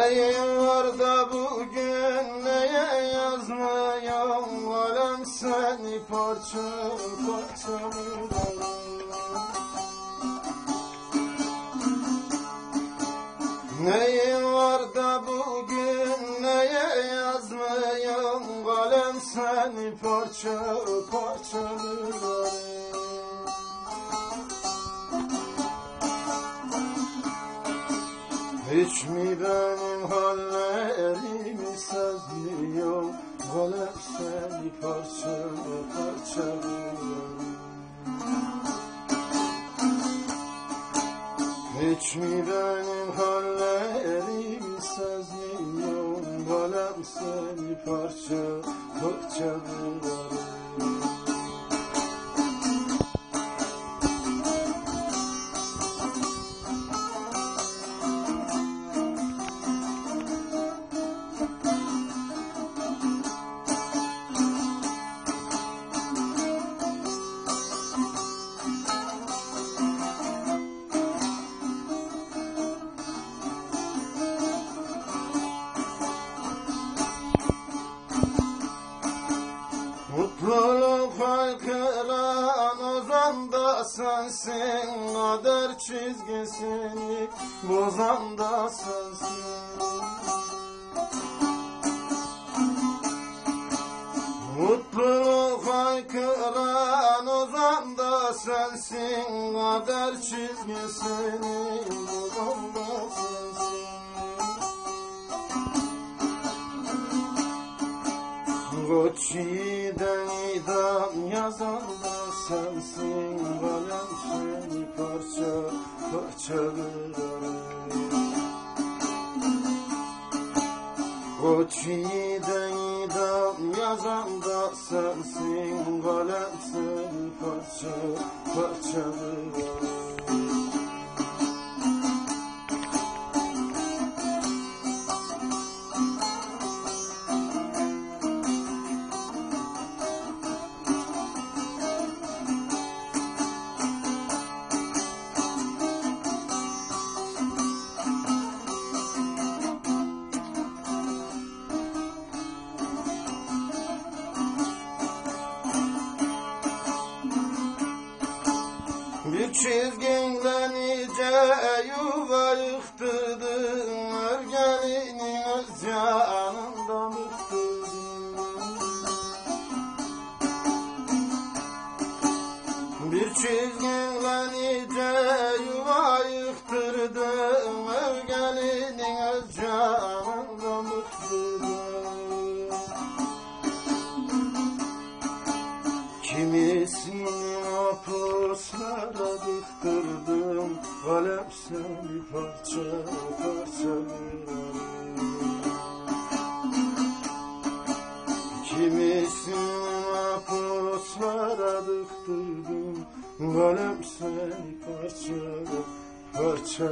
Neyin var da bugün neye yazmıyorum Alem seni parça parça Neyin var da bugün neye yazmıyorum Kalem seni parça parça Hiç mi benim hallerimi sezmiyor Kalem seni parça parça Hiç mi benim hallerimi sezmiyor Kalem seni parça parça Mutluluk haykıran ozan da sensin Kader çizgisini bozan da sensin. Mutluluk haykıran ozan da sensin Kader çizgisini bozan da sensin Yiğiden idam yazan da sensin seni parça parça Koç yiğiden idam yazan da sensin seni parça parça Bir çizginden iyice yuva yıktırdın Örgenini öz canından bıktırdın Bir çizginden iyice Kimisini hapuslara dıktırdım Kalem seni parça parça. Kimisini hapuslara dıktırdım Kalem seni parça parça